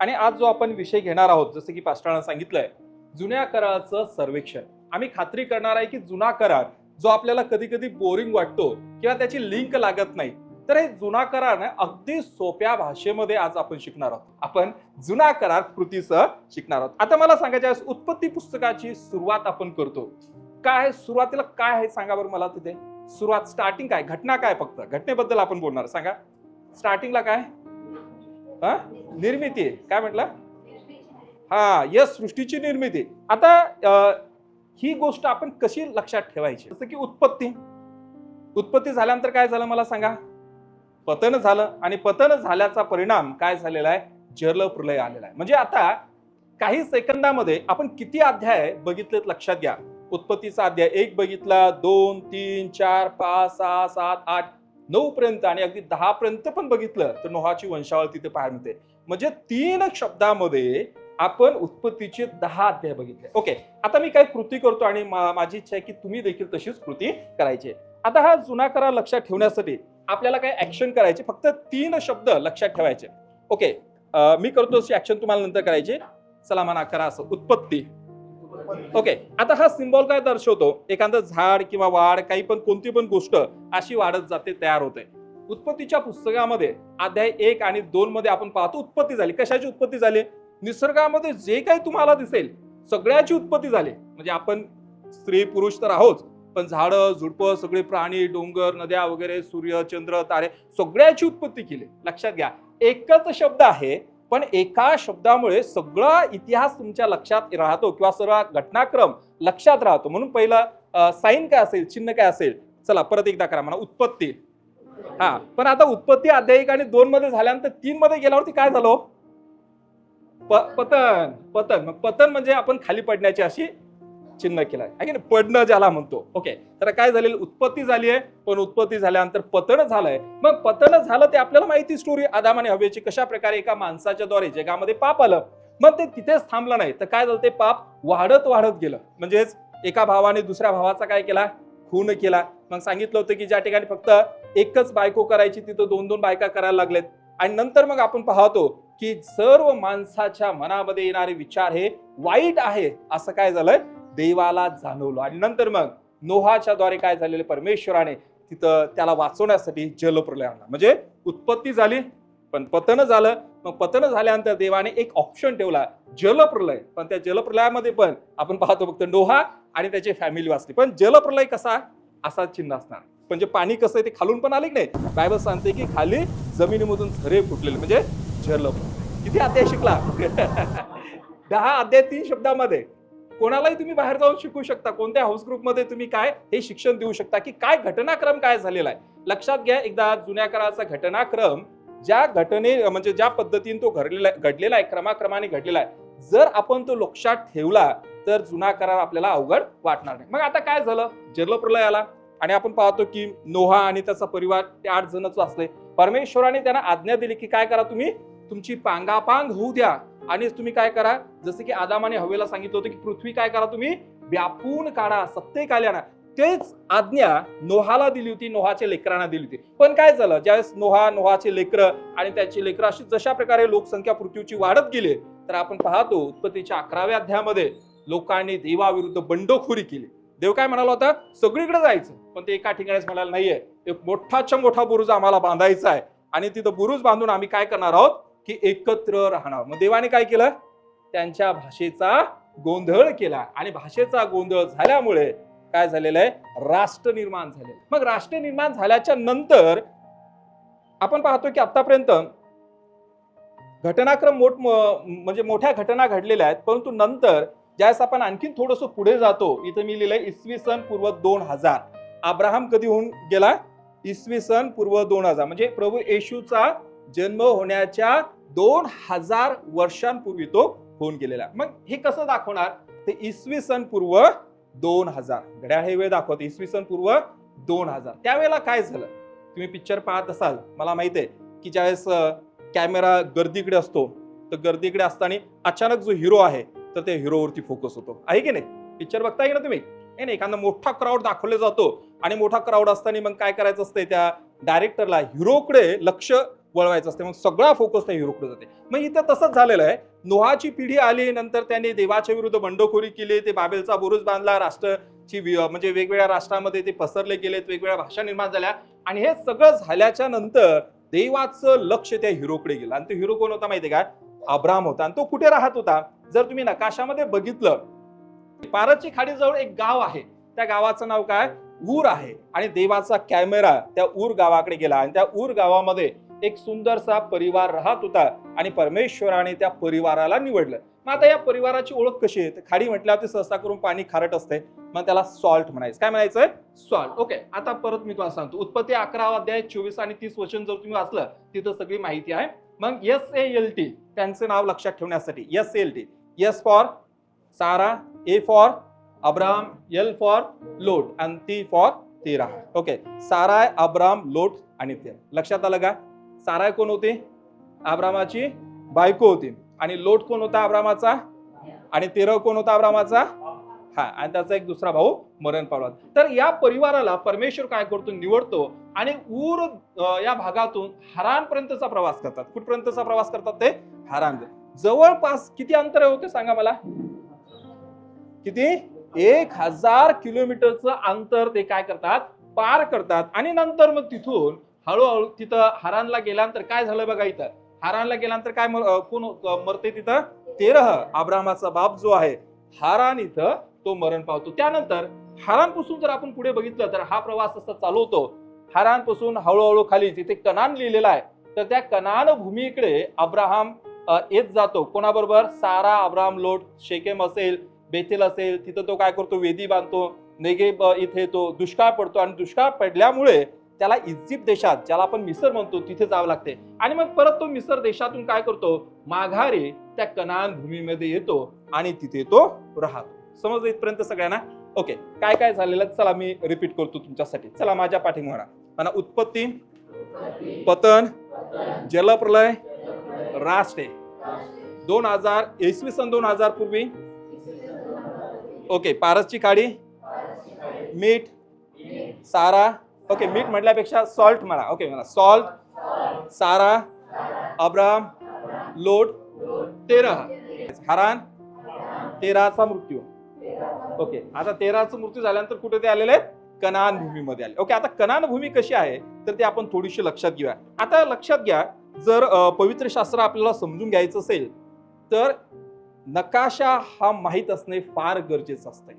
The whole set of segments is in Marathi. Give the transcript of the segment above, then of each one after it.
आणि आज जो आपण विषय घेणार आहोत जसं की पास्टरांना सांगितलंय जुन्या कराराचं सर्वेक्षण. आम्ही खात्री करणार आहे की जुना करार जो आपल्याला कधी कधी बोरिंग वाटतो किंवा त्याची लिंक लागत नाही तर हे जुना करार ना अगदी सोप्या भाषेमध्ये आज आपण शिकणार आहोत. आपण जुना करार कृतीसह शिकणार आहोत. आता मला सांगायचं उत्पत्ती पुस्तकाची सुरुवात आपण करतो. काय सुरुवातीला काय आहे सांगा बरं मला तिथे. सुरुवात स्टार्टिंग काय? घटना काय फक्त? घटनेबद्दल आपण बोलणार. सांगा. स्टार्टिंगला काय? हा? निर्मिती आहे काय म्हटलं? हा यस सृष्टीची निर्मिती. आता ही गोष्ट आपण कशी लक्षात ठेवायची? जसं की उत्पत्ती. उत्पत्ती झाल्यानंतर काय झालं मला सांगा? पतन झालं आणि पतन झाल्याचा परिणाम काय झालेला आहे? जल प्रलय आलेला आहे. म्हणजे आता काही सेकंदामध्ये आपण किती अध्याय बघितलेत लक्षात घ्या. उत्पत्तीचा अध्याय एक बघितला दोन तीन चार पाच सहा सात आठ नऊ पर्यंत आणि अगदी दहा पर्यंत पण बघितलं तर नोहाची वंशावळ तिथे पाहायला मिळते. म्हणजे तीन शब्दामध्ये आपण उत्पत्तीचे दहा अध्याय बघितले. ओके आता मी काय कृती करतो आणि माझी इच्छा आहे की तुम्ही देखील तशीच कृती करायची. आता हा जुना करार लक्षात ठेवण्यासाठी आपल्याला काय ऍक्शन करायचे फक्त तीन शब्द लक्षात ठेवायचे. ओके मी करतो अशी ऍक्शन तुम्हाला नंतर करायची. चला म्हणा करा असं. उत्पत्ती. ओके आता हा सिम्बॉल काय दर्शवतो? एखादं झाड किंवा वाढ काही पण कोणती पण गोष्ट अशी वाढत जाते तयार होते. उत्पत्तीच्या पुस्तकामध्ये अध्याय एक आणि दोन मध्ये आपण पाहतो उत्पत्ती झाली. कशाची उत्पत्ती झाली? निसर्गामध्ये जे काही तुम्हाला दिसेल सगळ्याची उत्पत्ती झाली. म्हणजे आपण स्त्री पुरुष तर आहोत पण झाडं झुडपं सगळे प्राणी डोंगर नद्या वगैरे सूर्य चंद्र तारे सगळ्याची उत्पत्ती केली. लक्षात घ्या. एकच शब्द आहे पण एका शब्दामुळे सगळा इतिहास तुमच्या लक्षात राहतो किंवा सगळा घटनाक्रम लक्षात राहतो. म्हणून पहिला साईन काय असेल चिन्ह काय असेल? चला परत एकदा करा म्हणा. उत्पत्ती. हा पण आता उत्पत्ती अध्यायिक आणि दोन मध्ये झाल्यानंतर तीन मध्ये गेल्यावरती काय झालं? प- पतन. पतन. मग पतन म्हणजे आपण खाली पडण्याची अशी चिन्ह केलं आहे. की नाही? पडणं ज्याला म्हणतो. ओके तर काय झालेलं? उत्पत्ती झाली आहे. पण उत्पत्ती झाल्यानंतर पतन झालंय. मग पतन झालं ते आपल्याला माहिती स्टोरी आदाम आणि हवेची कशा प्रकारे एका माणसाच्या द्वारे जगामध्ये पाप आलं. मग ते तिथेच थांबलं नाही. तर काय झालं? ते पाप वाढत वाढत गेलं. म्हणजेच एका भावाने दुसऱ्या भावाचा काय केला? खून केला. मग सांगितलं होतं की ज्या ठिकाणी फक्त एकच बायको करायची तिथं दोन दोन बायका करायला लागलेत. आणि नंतर मग आपण पाहतो की सर्व माणसाच्या मनामध्ये येणारे विचार हे वाईट आहे. असं काय झालंय? देवाला जाणवलं. आणि नंतर मग नोहाच्या द्वारे काय झालेले परमेश्वराने तिथं त्याला वाचवण्यासाठी जलप्रलय आणला. म्हणजे उत्पत्ती झाली पण पतन झालं. मग पतन झाल्यानंतर देवाने एक ऑप्शन ठेवला जलप्रलय पण त्या जलप्रलयामध्ये पण आपण पाहतो फक्त नोहा आणि त्याची फॅमिली वाचली. पण जलप्रलय कसा? असा चिन्ह असणार. म्हणजे पाणी कसं आहे ते खालून पण आले की नाही? बायबल सांगते की खाली जमिनीमधून झरे फुटलेले. म्हणजे जलप्रलय किती अध्याय शिकला? दहा अध्याय तीन शब्दामध्ये. कोणालाही तुम्ही बाहेर जाऊन शिकू शकता. कोणत्या हाऊस ग्रुपमध्ये तुम्ही काय हे शिक्षण देऊ शकता की काय घटनाक्रम काय झालेला आहे? लक्षात घ्या एकदा जुन्या काळाचा घटनाक्रम ज्या घटने म्हणजे ज्या पद्धतीने तो घडलेला घडलेला आहे क्रमाक्रमाने घडलेला आहे. जर आपण तो लक्षात ठेवला तर जुना करार आपल्याला अवघड वाटणार नाही. मग आता काय झालं? जलप्रलय आला आणि आपण पाहतो की नोहा आणि त्याचा परिवार ते आठ जणच असले परमेश्वराने त्यांना आज्ञा दिली की काय करा तुम्ही? तुमची पांगापांग होऊ द्या. आणि तुम्ही काय करा जसं की आदामाने हवेला सांगितलं होतं की पृथ्वी काय करा तुम्ही? व्यापून काढा सत्तेक आल्या तेच आज्ञा नोहाला दिली होती नोहाच्या लेकरांना दिली होती. पण काय झालं? ज्यावेळेस नोहा नोहाचे लेकर आणि त्याची लेकर अशी जशा प्रकारे लोकसंख्या पृथ्वीची वाढत गेली तर आपण पाहतो उत्पत्तीच्या अकराव्या अध्यायामध्ये लोकांनी देवाविरुद्ध बंडखोरी केली. देव काय म्हणाला होता? सगळीकडे जायचं. पण ते एका ठिकाणीच म्हणाला नाहीये. एक मोठाच्या मोठा बुरुज आम्हाला बांधायचा आहे. आणि तिथं बुरुज बांधून आम्ही काय करणार आहोत? की एकत्र राहणार. मग देवाने काय केलं? त्यांच्या भाषेचा गोंधळ केला. आणि भाषेचा गोंधळ झाल्यामुळे काय झालेलं आहे? राष्ट्र निर्माण झाले मग राष्ट्र निर्माण झाल्याच्यानंतर आपण पाहतो की आतापर्यंत घटनाक्रम मोठ म्हणजे मोठ्या घटना घडलेल्या आहेत. परंतु नंतर ज्यावेळेस आपण आणखीन थोडस पुढे जातो इथं मी लिहिलंय इसवी सन पूर्व दोन हजार. अब्राहम कधी होऊन गेला? इसवी सन पूर्व दोन हजार. म्हणजे प्रभू येशूचा जन्म होण्याच्या दोन हजार वर्षांपूर्वी तो होऊन गेलेला. आहे. मग हे कसं दाखवणार? ते इसवी सन पूर्व दोन हजार. घड्याळ हे वेळ दाखवते. इसवी सन पूर्व दोन हजार. त्यावेळेला काय झालं? तुम्ही पिक्चर पाहत असाल मला माहीत आहे की ज्यावेळेस कॅमेरा गर्दीकडे असतो तर गर्दीकडे असताना अचानक जो हिरो आहे तर त्या हिरोवरती फोकस होतो. आहे की नाही? पिक्चर बघताय ना तुम्ही? नाही नाही एखादा मोठा क्राऊड दाखवला जातो आणि मोठा क्राऊड असताना मग काय करायचं असतंय त्या डायरेक्टरला हिरोकडे लक्ष वळवायचं असते. मग सगळा फोकस त्या हिरोकडे जाते. मग इथं तसंच झालेलं आहे. नोहाची पिढी आली नंतर त्यांनी देवाच्या विरुद्ध बंडखोरी केली. ते बाबेलचा बुरुज बांधला राष्ट्रची म्हणजे वेगवेगळ्या राष्ट्रामध्ये ते पसरले गेलेत वेगवेगळ्या भाषा निर्माण झाल्या. आणि हे सगळं झाल्याच्यानंतर देवाचं लक्ष त्या हिरोकडे गेलं. आणि तो हिरो कोण होता माहितीये का? अब्राम होता. आणि तो कुठे राहत होता? जर तुम्ही नकाशामध्ये बघितलं पारची खाडीजवळ एक गाव आहे. त्या गावाचं नाव काय? ऊर आहे. आणि देवाचा कॅमेरा त्या ऊर गावाकडे गेला. आणि त्या ऊर गावामध्ये एक सुंदरसा परिवार राहत होता आणि परमेश्वराने त्या परिवाराला निवडलं. मग आता या परिवाराची ओळख कशी आहे? खाडी म्हटल्यावर सहसा करून पाणी खारट असते. मग त्याला सॉल्ट म्हणायचं. काय म्हणायचं? सॉल्ट ओके आता परत मी तुम्हाला सांगतो. उत्पत्ती अकरा अध्याय चोवीस आणि तीस वचन जर तुम्ही वाचलं तिथं सगळी माहिती आहे. मग एस ए एल टी त्यांचं नाव लक्षात ठेवण्यासाठी. S L T S for Sarah A for Abram L for Lot आणि ती फॉर तेरा. ओके सारा अब्राम लोट आणि तेरा. लक्षात आलं का? साराय कोण होती? आब्रामाची बायको होती. आणि लोट कोण होता आब्रामाचा? आणि तेरा कोण होता अब्रामाचा हा आणि त्याचा एक दुसरा भाऊ मरण पावला. तर या परिवाराला परमेश्वर काय करतो? निवडतो. आणि ऊर या भागातून हरानपर्यंतचा प्रवास करतात. कुठपर्यंतचा प्रवास करतात ते? हरान. जवळपास किती अंतर होते सांगा मला? किती? एक हजार किलोमीटरचं अंतर ते काय करतात? पार करतात. आणि नंतर मग तिथून हळूहळू तिथं हरानला गेल्यानंतर काय झालं बघा इथं? हारानला गेल्यानंतर काय मर- कोण मरते तिथं? तेरह अब्रामाचा बाप जो आहे हारान इथं तो मरण पावतो. त्यानंतर हारानपासून जर आपण पुढे बघितलं तर हा प्रवास असा चालू होतो. हारानपासून हळूहळू खाली जिथे कनान लिहिलेला आहे तर त्या कनान भूमीकडे अब्राहम येत जातो. कोणाबरोबर? सारा अब्राहम लोट शेकेम असेल बेथेल असेल तिथं तो काय करतो? वेदी बांधतो नेगेब इथे तो दुष्काळ पडतो. आणि दुष्काळ पडल्यामुळे त्याला इजिप्त देशात ज्याला आपण मिसर म्हणतो तिथे जावं लागते. आणि मग परत तो मिसर देशातून काय करतो? माघारी त्या कनान भूमीमध्ये येतो आणि तिथे तो राहतो. समज इथपर्यंत सगळ्यांना? ओके काय काय झालेलं आहे? चला मी रिपीट करतो तुमच्यासाठी. चला माझ्या पाठी म्हणा म्हणा उत्पत्ती पतन जलप्रलय राष्ट्रे. दोन हजार इसवी सन दोन हजार पूर्वी? ओके पारसची काडी मीठ? सारा? ओके मीठ म्हटल्यापेक्षा सॉल्ट म्हणा. ओके म्हणा. Salt Sarah Abram Lot Terah. Haran तेराचा मृत्यू. ओके आता तेराचा मृत्यू झाल्यानंतर कुठे ते आलेले आहेत? कनान भूमीमध्ये आले. ओके आता कनान भूमी कशी आहे? तर ते आपण थोडीशी लक्षात घेऊया. आता लक्षात घ्या जर पवित्र शास्त्र आपल्याला समजून घ्यायचं असेल तर नकाशा हा माहीत असणे फार गरजेचं असतंय.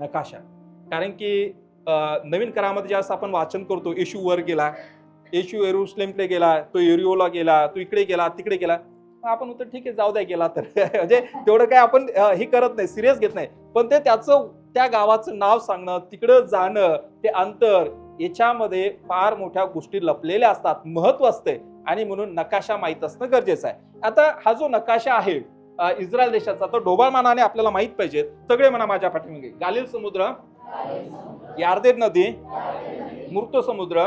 नकाशा. कारण की नवीन करामध्ये ज्यावेळेस आपण वाचन करतो येशू वर गेला येशू एरुस्लेमकडे गेला तो एरिओला गेला तो इकडे गेला तिकडे गेला. आपण होतं ठीक आहे जाऊ द्या गेला तर. म्हणजे तेवढं काय आपण हे करत नाही सिरियस घेत नाही. पण ते त्याचं त्या गावाचं नाव सांगणं तिकडं जाणं ते अंतर याच्यामध्ये फार मोठ्या गोष्टी लपलेल्या असतात महत्त्व असते. आणि म्हणून नकाशा माहीत असणं गरजेचं आहे. आता हा जो नकाशा आहे इस्रायल देशाचा तो ढोबळमानाने आपल्याला माहीत पाहिजे. सगळे म्हणा माझ्या पाठीमागे. गालिल समुद्र. यार्देन नदी मृत समुद्र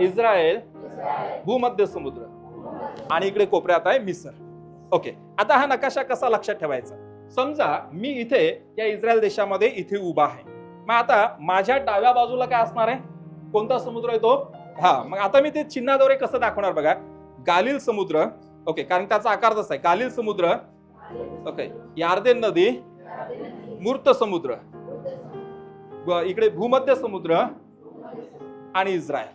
इस्रायल भूमध्य समुद्र आणि इकडे कोपऱ्यात आहे मिसर ओके आता हा नकाशा कसा लक्षात ठेवायचा समजा मी इथे या इस्रायल देशामध्ये इथे उभा आहे मग आता माझ्या डाव्या बाजूला काय असणार आहे कोणता समुद्र येतो हा मग आता मी ते चिन्हाद्वारे कसं दाखवणार बघा गालिल समुद्र ओके कारण त्याचा आकार तसा आहे गालिल समुद्र ओके यार्देन नदी मूर्त समुद्र इकडे भूमध्य समुद्र आणि इस्रायल.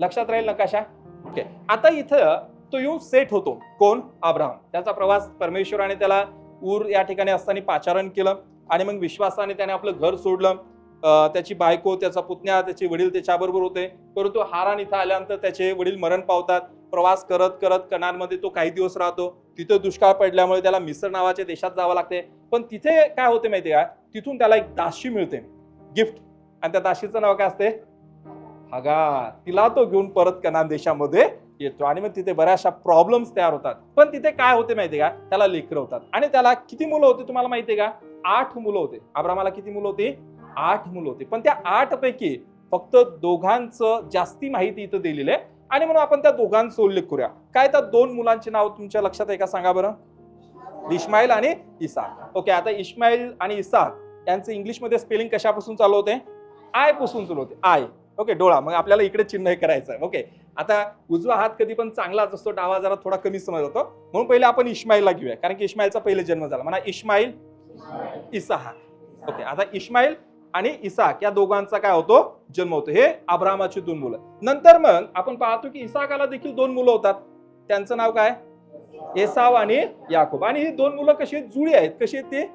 लक्षात राहील नकाशा ओके आता इथं तो येऊन सेट होतो. कोण? अब्राहम त्याचा प्रवास परमेश्वराने त्याला ऊर या ठिकाणी असताना पाचारण केलं आणि मग विश्वासाने त्याने आपलं घर सोडलं. त्याची बायको त्याचा पुतण्या त्याचे वडील त्याच्याबरोबर होते. परंतु हारान इथं आल्यानंतर त्याचे वडील मरण पावतात. प्रवास करत करत कणांमध्ये तो काही दिवस राहतो. तिथं दुष्काळ पडल्यामुळे त्याला मिसर नावाच्या देशात जावं लागते. पण तिथे काय होते माहितीये का? तिथून त्याला एक दाशी मिळते. गिफ्ट आणि त्या दाशीचं नाव काय असते? हगा. तिला तो घेऊन परत कनान देशामध्ये येतो. आणि मग तिथे बऱ्याचशा प्रॉब्लेम्स तयार होतात. पण तिथे काय होते माहितीये का? त्याला लेकर होतात. आणि त्याला किती मुलं होती तुम्हाला माहितीये का? आठ मुलं होते. अब्रामाला किती मुलं होती? आठ मुलं होती. पण त्या आठ पैकी फक्त दोघांचं जास्ती माहिती इथं दिलेली आहे. आणि म्हणून आपण त्या दोघांचा उल्लेख करूया. काय त्या दोन मुलांची नाव तुमच्या लक्षात आहे का सांगा बरं? इस्माईल आणि इसाक ओके आता इस्माईल आणि इसाक यांचं इंग्लिशमध्ये स्पेलिंग कशापासून चालू होते? आयपासून चालू होते. आय ओके डोळा. मग आपल्याला इकडे चिन्ह हे करायचं आहे ओके आता उजवा हात कधी पण चांगलाच असतो. डावा जरा थोडा कमी समज होतो. म्हणून पहिले आपण इस्माईलला घेऊया. कारण की इस्माईलचा पहिले जन्म झाला. म्हणा इस्माईल इसाहा. ओके आता इस्माईल आणि इसाक या दोघांचा काय होतो? जन्म होतो. हे अब्रामाची दोन मुलं. नंतर मग आपण पाहतो की इसाकाला देखील दोन मुलं होतात. त्यांचं नाव काय? एसाव आणि याकूब. आणि ही दोन मुलं कशी जुळी आहेत. कशी आहेत ती?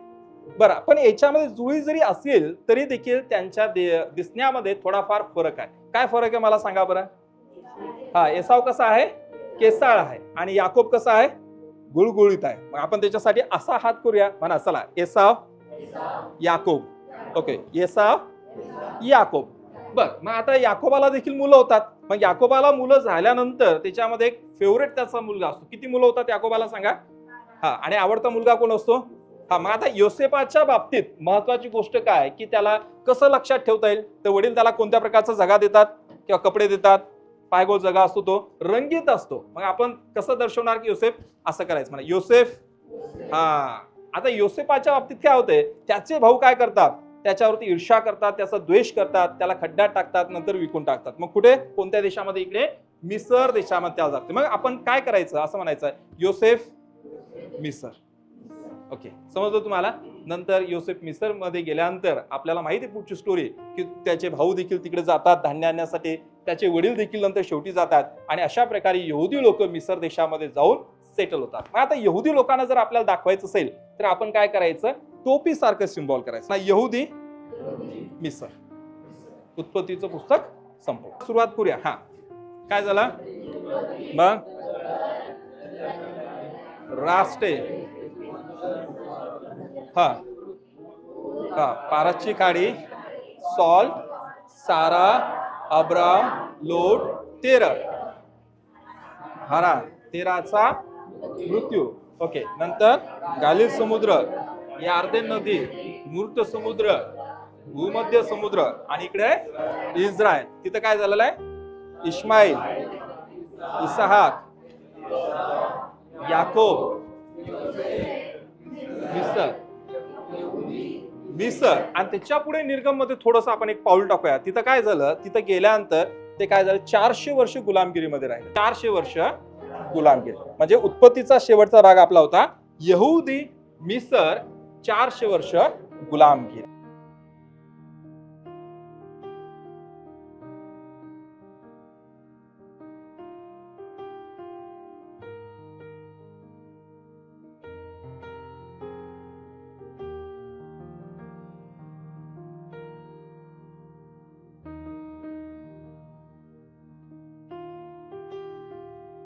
बरं पण याच्यामध्ये जुळी जरी असेल तरी देखील त्यांच्या दे- दिसण्यामध्ये थोडाफार फरक आहे. काय फरक आहे मला सांगा बरं? हा एसाव कसा आहे? केसाळ आहे. आणि याकोब कसा आहे? गुळगुळीत आहे. मग आपण त्याच्यासाठी असा हात करूया. म्हणा चला. Esau Jacob. Okay Esau Jacob. बर मग आता याकोबाला देखील मुलं होतात. मग याकोबाला मुलं झाल्यानंतर त्याच्यामध्ये एक फेवरेट त्याचा मुलगा असतो. किती मुलं होतात याकोबाला सांगा? हा आणि आवडता मुलगा कोण असतो? हा मग आता योसेपाच्या बाबतीत महत्वाची गोष्ट काय? की त्याला कसं लक्षात ठेवता येईल? तर वडील त्याला कोणत्या प्रकारचा जगा देतात? किंवा कपडे देतात? पायगोल जगा असतो तो. रंगीत असतो. मग आपण कसं दर्शवणार की योसेफ? असं करायचं म्हणा. योसेफ हा. आता योसेपाच्या बाबतीत काय होतंय? त्याचे भाऊ काय करतात? त्याच्यावरती ईर्षा करतात त्याचा द्वेष करतात त्याला खड्ड्यात टाकतात नंतर विकून टाकतात. मग कुठे? कोणत्या देशामध्ये? इकडे मिसर देशामध्ये त्याला जाते मग आपण काय करायचं? असं म्हणायचं योसेफ मिसर. ओके. समजलं तुम्हाला? नंतर योसेफ मिसरमध्ये गेल्यानंतर आपल्याला माहिती पुढची स्टोरी की त्याचे भाऊ देखील तिकडे जातात धान्य आणण्यासाठी. त्याचे वडील देखील नंतर शेवटी जातात. आणि अशा प्रकारे यहुदी लोक मिसर देशामध्ये जाऊन सेटल होतात. मग आता यहुदी लोकांना जर आपल्याला दाखवायचं असेल तर आपण काय करायचं? टोपी सारखं सिम्बॉल करायचं. ना यहुदी. मिसर उत्पत्तीचं पुस्तक संपव सुरुवात करूया. हा. काय झालं? मग? राष्ट्रे. हा. हा. पाराची काडी सॉल सारा अब्राम लोट तेरा हरा. तेराचा मृत्यू. ओके. नंतर गालिल समुद्र. यार्देन नदी मूर्त समुद्र भूमध्य समुद्र आणि इकडे इस्रायल. तिथं काय झालेलं आहे? इस्माईल इसहाक याकोब मिसर. मिसर. आणि त्याच्या पुढे निर्गममध्ये थोडस आपण एक पाऊल टाकूया. तिथं काय झालं? तिथं गेल्यानंतर ते काय झालं? चारशे वर्ष गुलामगिरीमध्ये राहिले. चारशे वर्ष गुलामगिरी. म्हणजे उत्पत्तीचा शेवटचा भाग आपला होता. यहुदी मिसर चारशे वर्ष गुलामगिरी